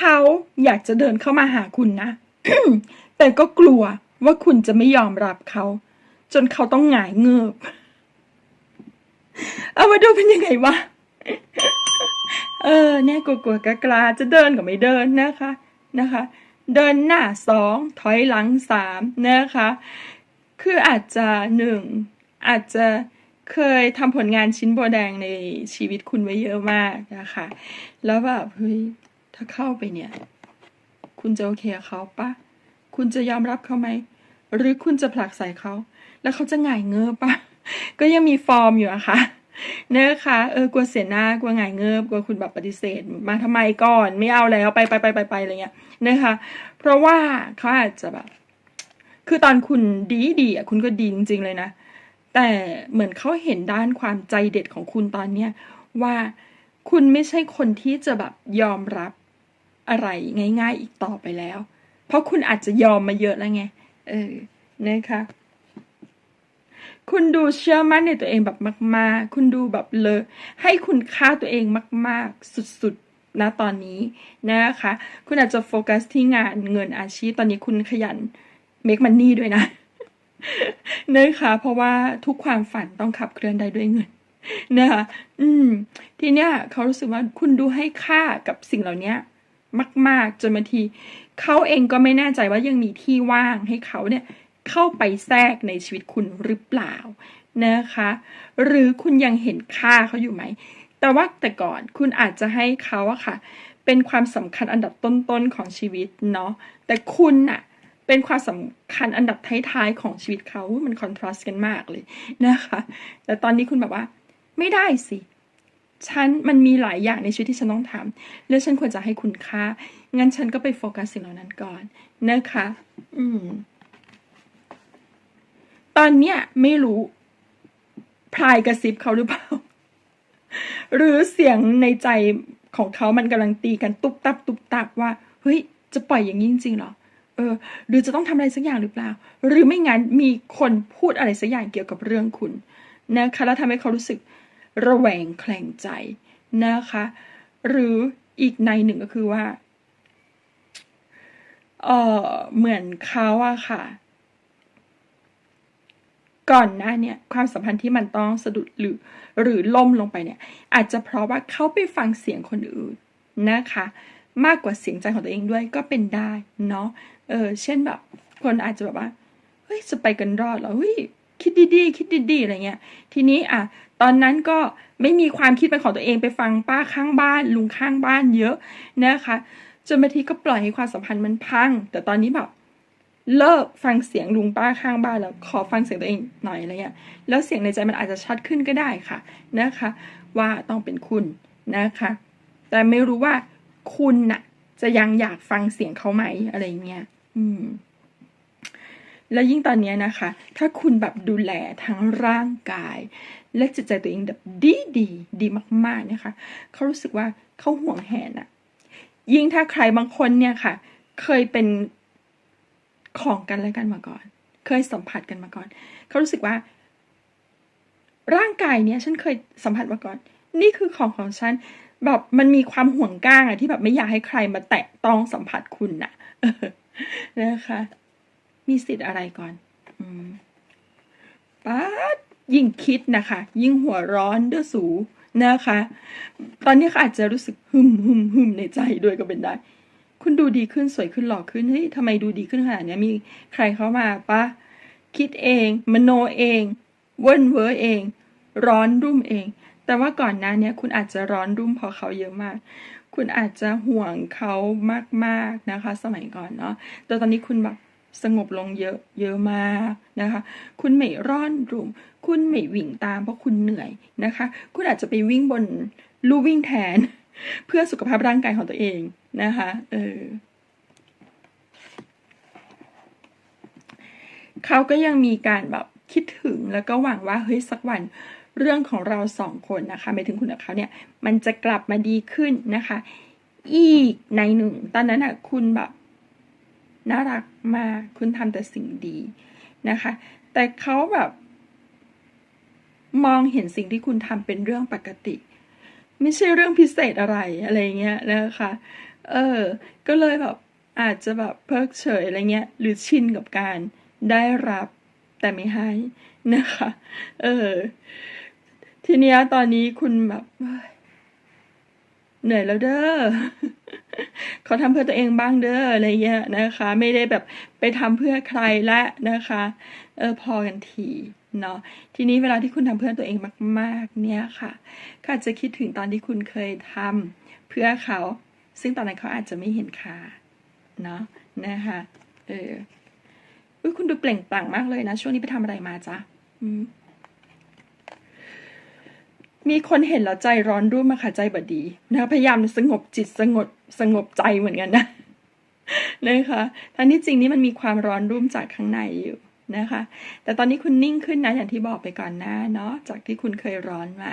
เขาอยากจะเดินเข้ามาหาคุณนะ แต่ก็กลัวว่าคุณจะไม่ยอมรับเขา จนเขาต้องหงายเงือบเอามาดูเป็นยังไงวะ เออ เนี่ยกลัวๆกกลาจะเดินก็ไม่เดินนะคะนะคะ เดินหน้าสองถอยหลังสามนะคะ คืออาจจะหนึ่งอาจจะเคยทำผลงานชิ้นโบแดงในชีวิตคุณไว้เยอะมากนะคะ แล้วแบบเฮ้ย ถ้าเข้าไปเนี่ย คุณจะโอเคกับเขาปะคุณจะยอมรับเขาไหม หรือคุณจะผลักใส่เขา แล้วเขาจะหง่ายเงือบปะก็ยังมีฟอร์มอยู่อะค่ะนะคะเออกลัวเสียหน้ากลัวหงายเงิบกลัวคุณแบบปฏิเสธ มาทำไมก่อนไม่เอาแล้วไปไปไปไปไปอะไรเงี้ยนะคะ เพราะว่าเขาอาจจะแบบ คือตอนคุณดีดีอะคุณก็ดีจริงๆเลยนะ แต่เหมือนเขาเห็นด้านความใจเด็ดของคุณตอนเนี้ยว่าคุณไม่ใช่คนที่จะแบบยอมรับ อะไรง่าย ๆ อีกต่อไปแล้ว เพราะคุณอาจจะยอมมาเยอะแล้วไง เออ นะคะ คุณดูเชื่อมั่นในตัวเองแบบมาก ๆ คุณดูแบบเลย ให้คุณค่าตัวเองมาก ๆ สุด ๆ นะตอนนี้นะคะ คุณอาจจะโฟกัสที่งานเงินอาชีพ ตอนนี้คุณขยัน make money ด้วยนะนะคะเพราะว่าทุกความฝันต้องขับเคลื่อนได้ด้วยเงินนะคะอืม ทีเนี้ยเขารู้สึกว่าคุณดูให้ค่ากับสิ่งเหล่านี้ มาก ๆ จนบางทีเขาเองก็ไม่แน่ใจว่ายังมีที่ว่างให้เขาเนี่ยเข้าไปแทรกในชีวิตคุณหรือเปล่านะคะ หรือคุณยังเห็นค่าเขาอยู่ไหม แต่ว่าแต่ก่อนคุณอาจจะให้เขาอะค่ะ เป็นความสำคัญอันดับต้นๆของชีวิตเนาะแต่คุณอะเป็นความสำคัญอันดับท้ายๆของชีวิตเขา มันคอนทราสต์กันมากเลยนะคะ แต่ตอนนี้คุณแบบว่า ไม่ได้สิ ฉันมันมีหลายอย่างในชีวิตที่ฉันต้องทำแล้วฉันควรจะให้คุณค่า งั้นฉันก็ไปโฟกัสสิ่งเหล่านั้นก่อนนะคะ อืม ตอนเนี้ยไม่รู้พลายกระซิบเขาหรือเปล่า หรือเสียงในใจของเขามันกำลังตีกันตุบตับตุบตับว่าเฮ้ยจะปล่อยอย่างนี้จริงๆหรอเออ หรือจะต้องทำอะไรสักอย่างหรือเปล่า หรือไม่งั้นมีคนพูดอะไรสักอย่างเกี่ยวกับเรื่องคุณนะคะแล้วทำให้เขารู้สึก ระแวงแคลงใจนะคะ หรืออีกในหนึ่งก็คือว่าเออเหมือนเขาอะค่ะ ก่อนหน้าเนี่ยความสัมพันธ์ที่มันต้องสะดุดหรือหรือล่มลงไปเนี่ย อาจจะเพราะว่าเขาไปฟังเสียงคนอื่นนะคะ มากกว่าเสียงใจของตัวเองด้วยก็เป็นได้เนาะเออเช่นแบบ คนอาจจะแบบว่าเฮ้ยจะไปกันรอดเหรอเฮ้ย คิดดีๆคิดดีๆอะไรเงี้ย ทีนี้อะตอนนั้นก็ไม่มีความคิดเป็นของตัวเองไปฟังป้าข้างบ้าน ลุงข้างบ้านเยอะนะคะจนบางทีก็ปล่อยให้ความสัมพันธ์มันพัง แต่ตอนนี้แบบเลิกฟังเสียงลุงป้าข้างบ้านแล้วขอฟังเสียงตัวเองหน่อยอะไรเงี้ยแล้วเสียงในใจมันอาจจะชัดขึ้นก็ได้ค่ะนะคะ ว่าต้องเป็นคุณนะคะ แต่ไม่รู้ว่าคุณน่ะจะยังอยากฟังเสียงเขาไหมอะไรเงี้ย อืม แล้วยิ่งตอนนี้นะคะ ถ้าคุณแบบดูแลทั้งร่างกาย และจิตใจตัวเองแบบดีดีดีมากๆนะคะเขารู้สึกว่าเขาห่วงแหนอะยิ่งถ้าใครบางคนเนี่ยค่ะ เคยเป็นของกันและกันมาก่อน เคยสัมผัสกันมาก่อน เขารู้สึกว่า ร่างกายเนี้ยฉันเคยสัมผัสมาก่อน นี่คือของของฉันแบบมันมีความห่วงก้างอะที่แบบไม่อยากให้ใครมาแตะต้องสัมผัสคุณน่ะนะคะ มีสิทธิ์อะไรก่อนอป๊าดยิ่งคิดนะคะ ยิ่งหัวร้อนเด้อสูนะคะ ตอนนี้เขาอาจจะรู้สึกหึมหึมหึมในใจด้วยก็เป็นได้ คุณดูดีขึ้นสวยขึ้นหล่อขึ้นเฮ้ยทำไมดูดีขึ้นขนาดนี้มีใครเข้ามาปะคิดเอง มโนเองเวิ้นเวอเอง ร้อนรุ่มเอง แต่ว่าก่อนหน้านี้คุณอาจจะร้อนรุ่มเพราะเขาเยอะมาก คุณอาจจะห่วงเขามากๆนะคะ สมัยก่อนเนาะแต่ตอนนี้คุณแบบ สงบลงเยอะเยอะมากนะคะ คุณไม่ร้อนรุม คุณไม่วิ่งตามเพราะคุณเหนื่อยนะคะ คุณอาจจะไปวิ่งบนลู่วิ่งแทน เพื่อสุขภาพร่างกายของตัวเองนะคะเออเขาก็ยังมีการแบบคิดถึงแล้วก็หวังว่าเฮ้ยสักวันเรื่องของเราสองคนนะคะไม่ถึงคุณกับเขาเนี่ย มันจะกลับมาดีขึ้นนะคะ อีกในหนึ่ง ตอนนั้นอะคุณแบบ น่ารักมากคุณทำแต่สิ่งดีนะคะ แต่เขาแบบ มองเห็นสิ่งที่คุณทำเป็นเรื่องปกติ ไม่ใช่เรื่องพิเศษอะไรอะไรเงี้ยนะคะ เออ ก็เลยแบบอาจจะแบบเพิกเฉยอะไรเงี้ย หรือชินกับการได้รับแต่ไม่ให้นะคะ เออ ทีเนี้ยตอนนี้คุณแบบ เหนื่อยแล้วเด้อขอทำเพื่อตัวเองบ้างเด้ออะไรเงี้ยนะคะ ไม่ได้แบบไปทำเพื่อใครละนะคะ เออพอกันทีเนาะทีนี้เวลาที่คุณทำเพื่อตัวเองมาก ๆ เนี่ยค่ะก็อาจจะคิดถึงตอนที่คุณเคยทำเพื่อเขา ซึ่งตอนนั้นเขาอาจจะไม่เห็นค่าเนาะนะคะเออคุณดูเปล่งปลั่งมากเลยนะ ช่วงนี้ไปทำอะไรมาจ๊ะอืม มีคนเห็นแล้วใจร้อนรุ่มมาค่ะใจบดีนะคะพยายามสงบจิตสงบสงบใจเหมือนกันนะนะคะทั้งที่จริงนี่มันมีความร้อนรุ่มจากข้างในอยู่นะคะ แต่ตอนนี้คุณนิ่งขึ้นนะอย่างที่บอกไปก่อนหน้าเนาะจากที่คุณเคยร้อนมา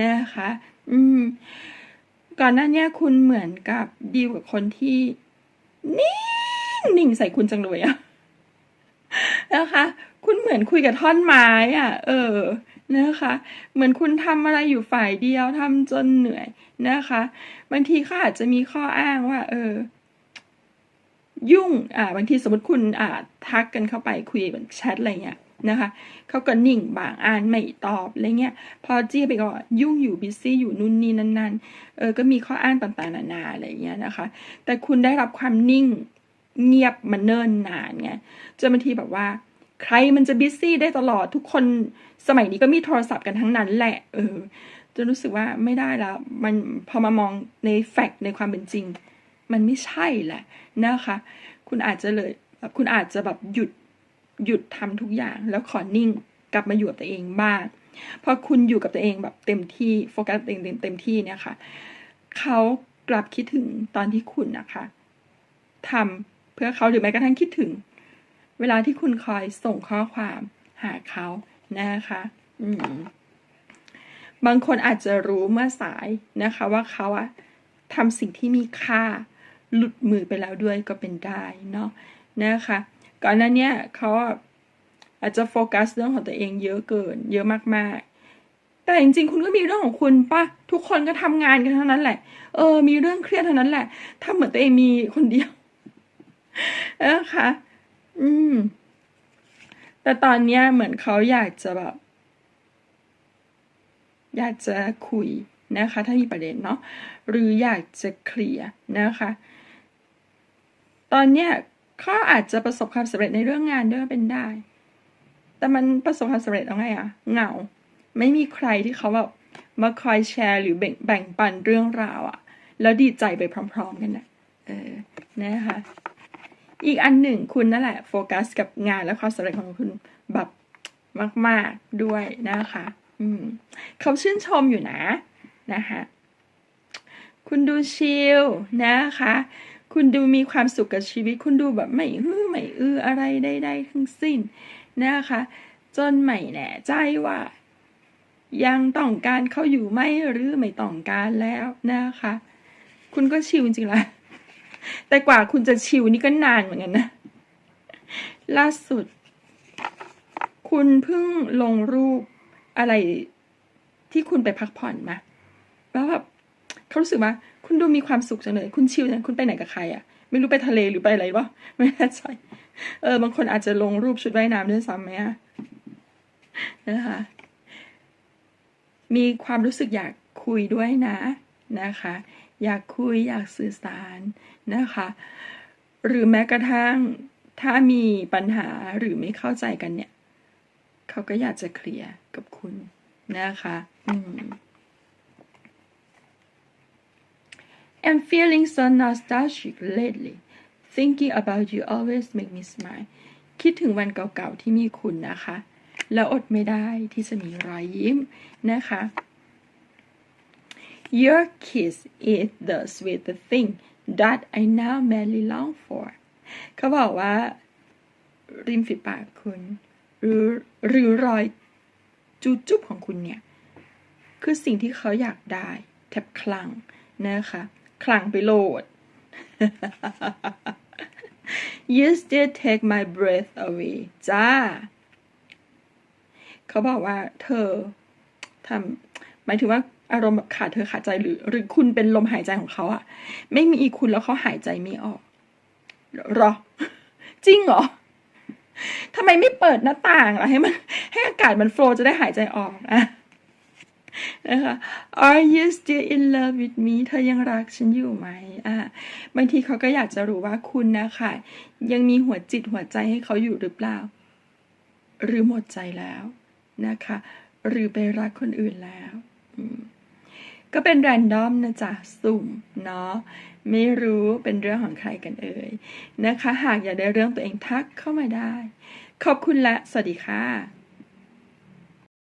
นะคะ อืม ก่อนหน้านี้คุณเหมือนกับดีลกับคนที่นิ่งนิ่งใส่คุณจังเลยอะนะคะ คุณเหมือนคุยกับท่อนไม้อะ เออ นะคะ เหมือนคุณทำอะไรอยู่ฝ่ายเดียวทำจนเหนื่อยนะคะ บางทีเขาอาจจะมีข้ออ้างว่า เออ ยุ่ง อ่า บางทีสมมติคุณอ่าทักกันเข้าไปคุยแบบแชทอะไรเงี้ยนะคะเขาก็นิ่งบางอ่านไม่ตอบอะไรเงี้ย พอจี้ไปก็ยุ่งอยู่บิซี่อยู่นู่นนี่นั่นๆ เออ ก็มีข้ออ้างต่างๆนานาอะไรเงี้ยนะคะ แต่คุณได้รับความนิ่งเงียบมาเนิ่นนานไงจนบางทีแบบว่า ใครมันจะบิซี่ได้ตลอดทุกคนสมัยนี้ก็มีโทรศัพท์กันทั้งนั้นแหละ เออจนรู้สึกว่าไม่ได้แล้ว มันพอมามองในแฟกต์ในความเป็นจริง มันไม่ใช่แหละนะคะ คุณอาจจะเลยแบบคุณอาจจะแบบหยุดหยุดทำทุกอย่าง แล้วขอนิ่งกลับมาอยู่กับตัวเองบ้างพอคุณอยู่กับตัวเองแบบเต็มที่โฟกัสตัวเองเต็มที่เนี่ยค่ะเขากลับคิดถึงตอนที่คุณนะคะทำเพื่อเขาหรือแม้กระทั่งคิดถึง เวลาที่คุณคอยส่งข้อความหาเขานะคะอืบางคนอาจจะรู้เมื่อสายนะคะว่าเขาอะทำสิ่งที่มีค่าหลุดมือไปแล้วด้วยก็เป็นได้เนาะนะคะ ก่อนหน้านี้เขาอาจจะโฟกัสเรื่องของตัวเองเยอะเกิน เยอะมากๆ แต่จริงๆ คุณก็มีเรื่องของคุณปะทุกคนก็ทำงานกันเท่านั้นแหละ เออ มีเรื่องเครียดเท่านั้นแหละถ้าเหมือนตัวเองมีคนเดียวนะคะ อืม แต่ตอนเนี้ยเหมือนเขาอยากจะแบบ อยากจะคุยนะคะ ถ้ามีประเด็นเนาะหรืออยากจะเคลียร์นะคะ ตอนเนี้ยเขาอาจจะประสบความสำเร็จในเรื่องงานด้วยเป็นได้ แต่มันประสบความสำเร็จเอาไงอะเหงา ไม่มีใครที่เขาแบบมาคอยแชร์หรือแบ่งแบ่งปันเรื่องราวอะแล้วดีใจไปพร้อม ๆ กันนะเออนะคะ อีกอันหนึ่งคุณนั่นแหละโฟกัสกับงานและความสำเร็จของคุณแบบมาก ๆด้วยนะคะ อืมเขาชื่นชมอยู่นะนะคะคุณดูชิลนะคะ คุณดูมีความสุขกับชีวิต คุณดูแบบไม่ฮือไม่อืออะไรใดๆทั้งสิ้นนะคะ จนไม่แน่ใจว่า ยังต้องการเขาอยู่ไหมหรือไม่ต้องการแล้วนะคะ คุณก็ชิลจริงๆละ แต่กว่าคุณจะชิลนี่ก็นานเหมือนกันนะ ล่าสุด คุณเพิ่งลงรูปอะไรที่คุณไปพักผ่อนมาแล้วแบบเขารู้สึกว่า คุณดูมีความสุขจังเลย คุณชิลจังคุณไปไหนกับใครอะ่ะ ไม่รู้ไปทะเลหรือไปอะไรวะไม่แน่ใจเออบางคนอาจจะลงรูปชุดว่ายน้ำด้วยซ้ำไหมอะนะคะ มีความรู้สึกอยากคุยด้วยนะนะคะ อยากคุยอยากสื่อสารนะคะ หรือแม้กระทั่งถ้ามีปัญหาหรือไม่เข้าใจกันเนี่ย เขาก็อยากจะเคลียร์กับคุณนะคะ อืม I'm feeling so nostalgic lately thinking about you always make me smile คิดถึงวันเก่าๆที่มีคุณนะคะ แล้วอดไม่ได้ที่จะมีรอยยิ้มนะคะ Your kiss is the sweetest thing that I now madly long for เขาบอกว่า ริมฝีปากคุณ หรือหรือรอยจูจุบของคุณเนี่ย คือสิ่งที่เขาอยากได้ แทบคลั่งนะคะคลั่งไปโหลด You still take my breath away จ้า เขาบอกว่าเธอทำหมายถึงว่า อารมณ์แบบขาดเธอขาดใจหรือ หรือคุณเป็นลมหายใจของเขาอะไม่มีคุณแล้วเขาหายใจไม่ออกหรอ จริงเหรอทำไมไม่เปิดหน้าต่างล่ะให้มัน ให้อากาศมันโฟล์จะได้หายใจออกอะนะคะ Are you still in love with me เธอยังรักฉันอยู่ไหมอะบางทีเขาก็อยากจะรู้ว่าคุณนะคะ ยังมีหัวจิตหัวใจให้เขาอยู่หรือเปล่า หรือหมดใจแล้วนะคะ หรือไปรักคนอื่นแล้ว อืม ก็เป็นแรนดอมนะจ๊ะ สุ่มเนาะไม่รู้เป็นเรื่องของใครกันเอ่ยนะคะ หากอยากได้เรื่องตัวเองทักเข้ามาได้ ขอบคุณและ สวัสดีค่ะ